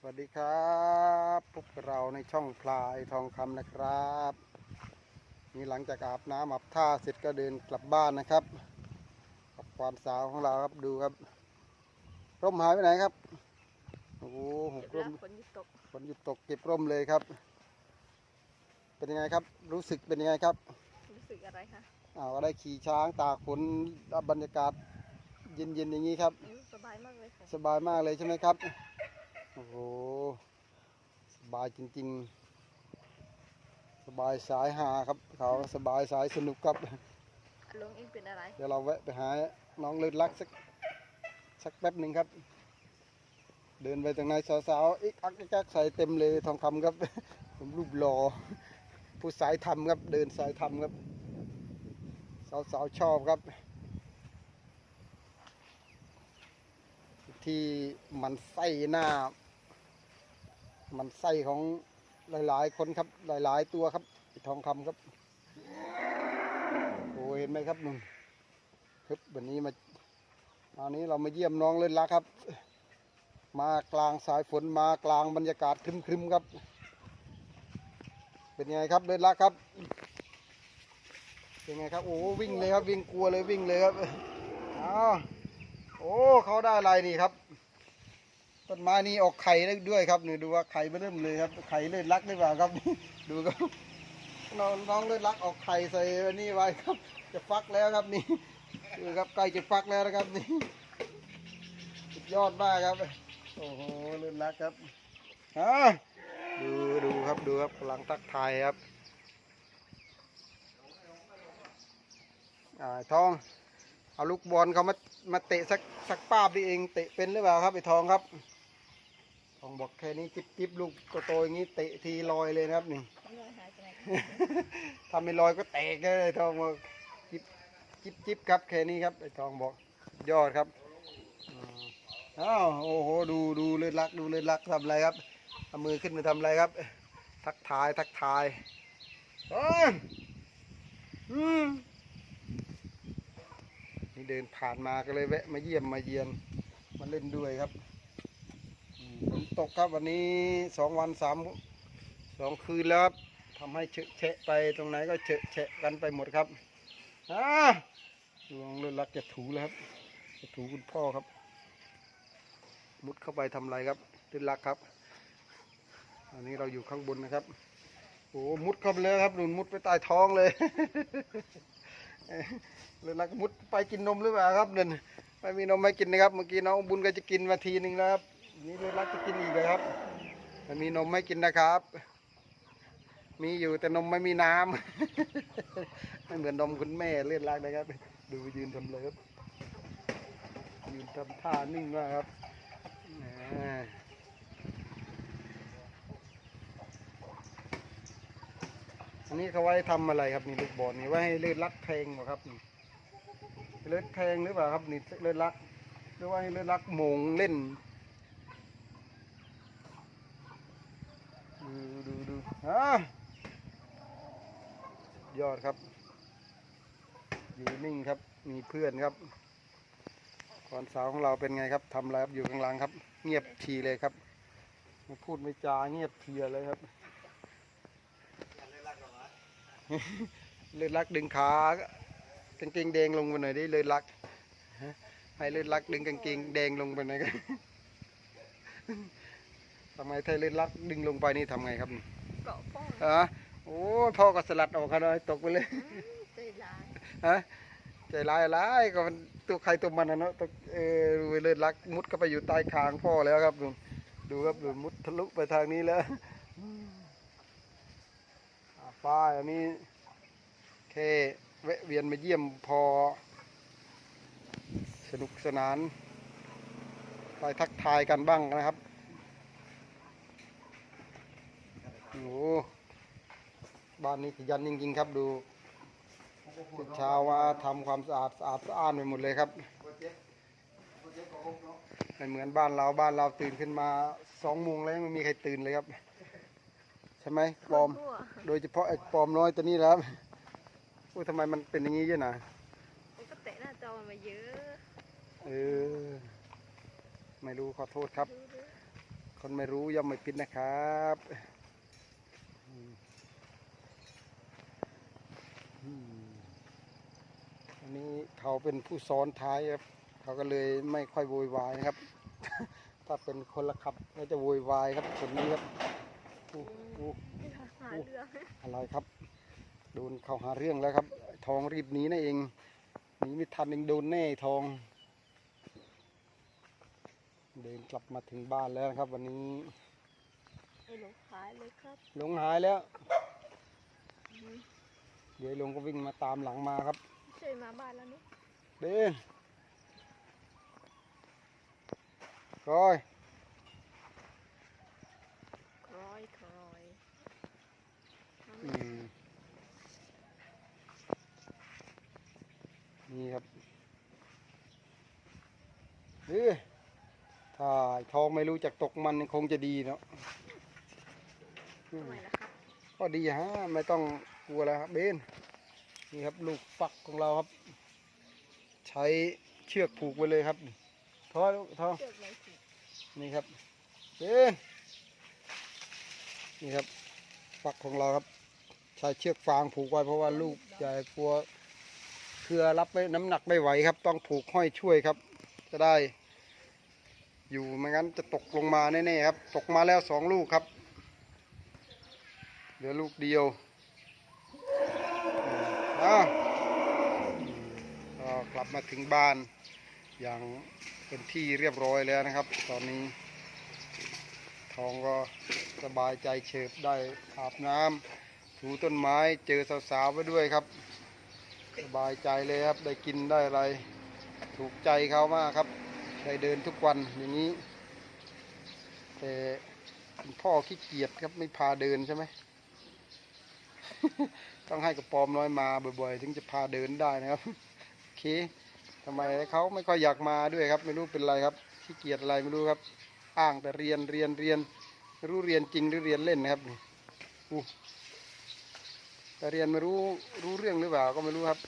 สวัสดีครับพบกับเราในช่องพลายทองคำนะครับ นี่หลังจากอาบน้ำอาบท่าเสร็จก็เดินกลับบ้านนะครับ กับความสาวของเราครับดูครับ ร่มหายไปไหนครับโอ้โหหกเก็บร่แล้มวฝนหยุดตกฝนหยุดตกเก็บร่มเลยครับ เป็นยังไงครับ รู้สึกเป็นยังไงครับ รู้สึกอะไรคะอ้าวก็ได้ขี่ช้างตากฝนรับบรรยากาศเย็นๆอย่างนี้ครับอู้สบายมากเลยค่ะสบายมากเลยใช่ไหมครับ โอ้โห สบายจริง ๆ สบายสายหาครับ เขาสบายสายสนุกครับ ลุงเองเป็นอะไร เดี๋ยวเราแวะไปหาน้องเลิศลักสักสักแป๊บหนึ่งครับ เดินไปตรงไหนสาวๆอีกอักอีกอักใส่เต็มเลยทองคำครับ ผมรูปหล่อผู้สายทำครับ เดินสายทำครับ สาวๆชอบครับที่มันไส้หน้า มันไส้ของหลาย ๆ คนครับ หลาย ๆ ตัวครับทองคำครับโอ้เห็นไหมครับนุ่นครับวันนี้มาวันนี้เรามาเยี่ยมน้องเล่นลักครับ มากลางสายฝนมากลางบรรยากาศครึมๆครับ เป็นไงครับเล่นลักครับเป็นไงครับโอ้วิ่งเลยครับวิ่งกลัวเลยวิ่งเลยครับอ้าวโอ้เขาได้อะไรนี่ครับ ต้นไม้นี้ออกไข่ได้ด้วยครับนี่ดูว่าไข่ไม่เริ่มเลยครับไข่เล่นลักหรือเปล่าครับดูครับน้องน้องเล่นรักออกไข่ใส่นี่ไว้ครับ จะฟักแล้วครับนี่ดูครับใกล้จะฟักแล้วนะครับนี่สุดยอดมากครับ โอ้โหเล่นรักครับฮะดูดูครับดูครับกำลังทักทายครับอ่าทองเอาลูกบอลเขามามาเตะสักสักป้าบดีเองเตะเป็นหรือเปล่าครับไอ้ทองครับ ทองบอกแค่นี้จิบจิบลูกโตๆอย่างนี้เตะทีลอยเลยนะครับนี่เงยหายไปไหนทำไม่ลอยก็แตกเลยทองบอกจิบจิบจิบครับแค่นี้ครับไอ้ทองบอกยอดครับอืมอ้าวโอ้โหดูดูเลือดรักดูเลือดรักทำอะไรครับเอามือขึ้นมาทำอะไรครับ ทักทายทักทายเอ้ยอืมนี่เดินผ่านมาก็เลยแวะมาเยี่ยมมาเยียนมาเล่นด้วยครับอืม ฝนตกครับวันนี้สองวันสามสองคืนแล้วครับทำให้เฉะแฉะไปตรงไหนก็เฉะแฉะกันไปหมดครับอ่าดวงเลือดรักจะถูแล้วครับ จะถูคุณพ่อครับ มุดเข้าไปทำไรครับเลือดรักครับอันนี้เราอยู่ข้างบนนะครับโอ้มุดเข้าไปเลยครับหนุนมุดไปใต้ท้องเลยเลือดรักมุดไปกินนมหรือเปล่าครับนั่นไม่มีนมให้กินนะครับ เมื่อกี้น้องบุญก็จะกินมาทีหนึ่งแล้วครับ นี่เลือดรักจะกินอีกเลยครับมันมีนมให้กินนะครับ มีอยู่แต่นมไม่มีน้ำไม่เหมือนนมคุณแม่เลือดรักนะครับ ดูยืนทำเลยครับ ยืนทำท่านิ่งมากครับอันนี้เขาไว้ทำอะไรครับนี่ลูกบอลนี่ไว้ให้เลือดรักแทงหรอครับนี่เลือดแทงหรือเปล่าครับนี่เลือดรักหรือว่าให้เลือดรักมงเล่น ดูดู ยอดครับ อยู่นิ่งครับ มีเพื่อนครับก่อนสาวของเราเป็นไงครับทำอะไรครับอยู่ข้างหลังครับ เงียบทีเลยครับ ไม่พูดไม่จาเงียบเทียเลยครับเลือดรักดึงขากางเกงแดงลงไปหน่อยไดิเลือดรักให้เลือดรักดึงกางเกงแดงลงไปหน่อยกันทำไมถ้าเลือดรักดึงลงไปนี่ทำไงครับ กาะป้องฮะโอ้ยพ่อก็สลัดออกกันเลยตกไปเลยใจร้ายฮะใจร้ายอะไรก็มันตัวใครตัวมันนะเนาะตัวเออดูเลยรักมุดเข้าไปอยู่ใต้คางพ่อแล้วครับดูดูครับดูมุดทะลุไปทางนี้แล้วอ่าป้ายอันนี้แค่แวะเวียนมาเยี่ยมพอ สนุกสนาน ไปทักทายกันบ้างนะครับโอ้โห บ้านนี้ขยันจริงๆครับดูเช้าว่าทำความสะอาดสะอาดสะอ้านไปหมดเลยครับไม่เหมือนบ้านเราบ้านเราตื่นขึ้นมาสองโมงแล้วไม่มีใครตื่นเลยครับ ใช่ไหมปอม โดยเฉพาะไอ้ปอมน้อยตัวนี้ครับอุ้ยทำไมมันเป็นอย่างนี้เยอะนะมันก็เตะหน้าจอมาเยอะเออไม่รู้ขอโทษครับ คนไม่รู้ย่อมไม่ผิดนะครับอืม อืมอันนี้เขาเป็นผู้ซ้อนท้ายครับ เขาก็เลยไม่ค่อยโวยวายนะครับ ถ้าเป็นคนละขับก็จะโวยวายครับคนนี้ครับอู้อู้หาเรื่องอะไรครับ โดนเขาหาเรื่องแล้วครับ ทองรีบหนีนั่นเองหนีไม่ทันเองโดนแน่ทอง เดินกลับมาถึงบ้านแล้วนะครับ วันนี้ไอ้หลงขายเลยครับ หลงหายแล้ว เดี๋ยวหลงก็วิ่งมาตามหลังมาครับช่วยมาบ้านแล้วนี่เดินคอยครอยครอยเอาอืมนี่ครับเอ้ยถ้าไอ้ทองไม่รู้จักตกมันคงจะดีเนาะอืทำมไมล่ะครับก็ดีฮะไม่ต้อง กลัวแล้วครับเบนนี่ครับลูกฟักของเราครับ ใช้เชือกผูกไว้เลยครับทอลูกทอเชือนี่ครับเบนนี่ครับฟักของเราครับ ใช้เชือกฟางผูกไว้เพราะว่าลูกใหญ่กลัวเครือรับไม่น้ำหนักไม่ไหวครับ ต้องผูกห้อยช่วยครับ จะได้ อยู่ไม่งั้นจะตกลงมาแน่ๆครับ ตกมาแล้วสองลูกครับเหลือลูกเดียว ก็กลับมาถึงบ้านอย่างเป็นที่เรียบร้อยแล้วนะครับ ตอนนี้ ทองก็สบายใจเฉิบได้อาบน้ำถูต้นไม้เจอสาวๆไปด้วยครับ สบายใจเลยครับได้กินได้อะไร ถูกใจเขามากครับได้เดินทุกวันอย่างนี้ แต่พ่อขี้เกียจครับไม่พาเดินใช่ไหม ต้องให้กระปอมน้อยมาบ่อยๆ ถึงจะพาเดินได้นะครับโอเคทำไมเขาไม่ค่อยอยากมาด้วยครับ ไม่รู้เป็นไรครับขี้เกียจอะไรไม่รู้ครับ อ้างแต่เรียนเรียนเรียนไม่รู้เรียนจริงหรือเรียนเล่นนะครับนี่อู้แต่เรียนไม่รู้รู้เรื่องหรือเปล่าก็ไม่รู้ครับ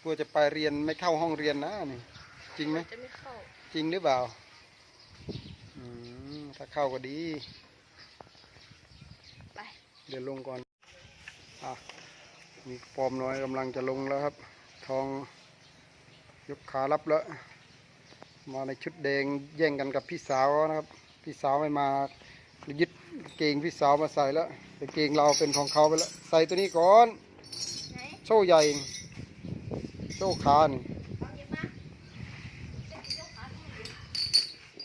กลัวจะไปเรียนไม่เข้าห้องเรียนนะนี่จริงไหมจะไม่เข้าจริงหรือเปล่าอืมถ้าเข้าก็ดีไปเดี๋ยวลงก่อน อะ มีปอมน้อยกำลังจะลงแล้วครับ ทองยกขารับแล้ว มาในชุดแดงแย่งกันกับพี่สาวนะครับ พี่สาวไม่มายึดเกงพี่สาวมาใส่แล้วแต่เกงเราเป็นของเขาไปแล้ว ใส่ตัวนี้ก่อนไหนโซ่ใหญ่ โซ่ขานี่เอาหยิบมาเด็กเจ้าขาที่ไหน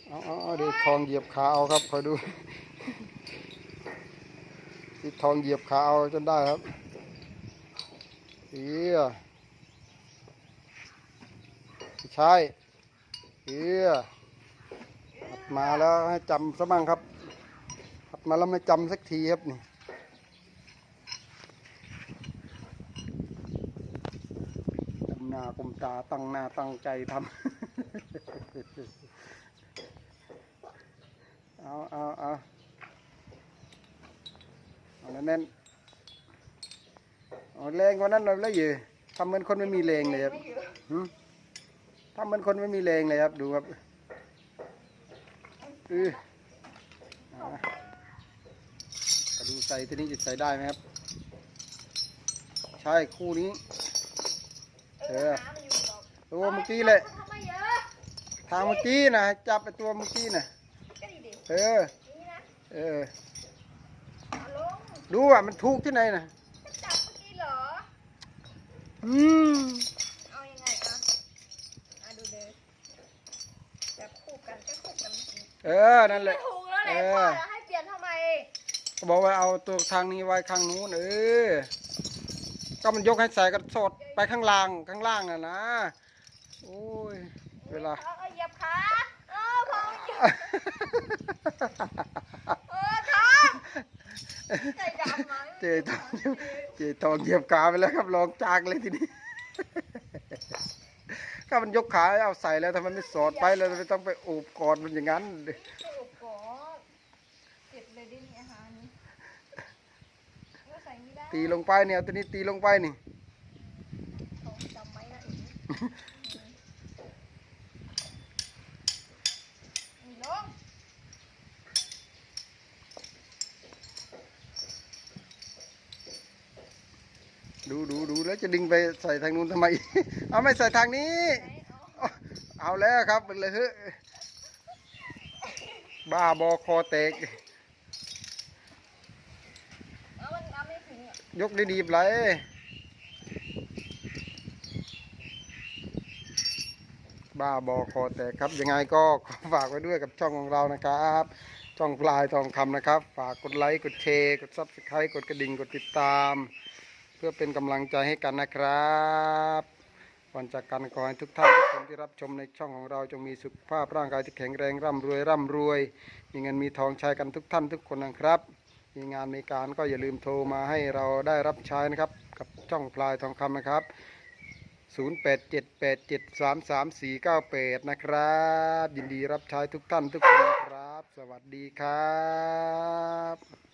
เอาเอาเอาเดี๋ยวทองเหยียบขาเอาครับคอยดู ที่ทองเหยียบขาเอาจนได้ครับเอียใช่เอียหัดมาแล้วให้จำซะบ้างครับหัดมาแล้วไม่จำสักทีครับนี่กมหน้ากลมตาตั้งหน้าตั้งใจทำเอาเอาเอา เอาแน่นๆเอาแรงกว่านั้นหน่อยแล้วอยู่ทำเหมือนคนไม่มีแรงเลยครับหืมทำเหมือนคนไม่มีแรงเลยครับ ดูครับอือเอานะมาดูใส่ที่นี้จะใส่ได้ไหมครับ ใช่คู่นี้ เออน้ำมันอยู่ดอกตัวเมื่อกี้แหละทำไมเยอะทางเมื่อกี้นะจับไปตัวเมื่อกี้นะก็ดีดิเออนี่นะเออ เอาลง ดูอะมันถูกที่ไหนนะจะจับเมื่อกี้เหรอ อืม เอายังไงอะอะดูเด้อจับคู่กันก็คู่กันเออ นั่นแหไม่ละ ถูกแล้วแหละเออพ่อแล้วให้เปลี่ยนทำไม ก็บอกว่าเอาตัวทางนี้ไว้ข้างนู้นเออ ก็มันยกให้ใส่กระสดไปข้างล่างข้างล่างน่ะนะ โอ้ย เวลา เอาเอาเหยียบขา เออพอเหยียบ เออทำใจดำไหมเจทองเจทองเหยียบขาไปแล้วครับลองจากเลยทีนี้ก็มันยกขาให้เอาใส่แล้วทำไมไม่สอดไปแล้วไม่ต้องไปโอบกอดมันอย่างนั้นโอ้โหเจ็บเลยดิเนี่ยอาหารนี้ก็ใส่ไม่ได้ตีลงไปเนี่ยเอาตัวนี้ตีลงไปนี่ เขาจำไว้นะอีก แล้วจะดึงไปใส่ทางนู้นทำไม เอาไม่ใส่ทางนี้ไหนเอาเอาแล้วครับมันเลยเฮ้ยบ้าบอคอแตกเอามันเอาไม่ถึงอะยกได้ดีบเลยบ้าบอคอแตกครับยังไงก็ขอฝากไว้ด้วยกับช่องของเรานะครับ ช่องปลายทองคำนะครับ ฝากกดไลค์กดแชร์กดซับสไครต์กดกระดิ่งกดติดตาม เพื่อเป็นกำลังใจให้กันนะครับก่อนจากกันขอให้ทุกท่านทุกคนที่รับชมในช่องของเราจงมีสุขภาพร่างกายที่แข็งแรงร่ำรวยร่ำรวย มีเงินมีทองใช้กันทุกท่านทุกคนนะครับมีงานมีการก็อย่าลืมโทรมาให้เราได้รับใช้นะครับ กับช่องพลายทองคำนะครับ 0878733498 นะครับ ยินดีรับใช้ทุกท่านทุกคนครับ สวัสดีครับ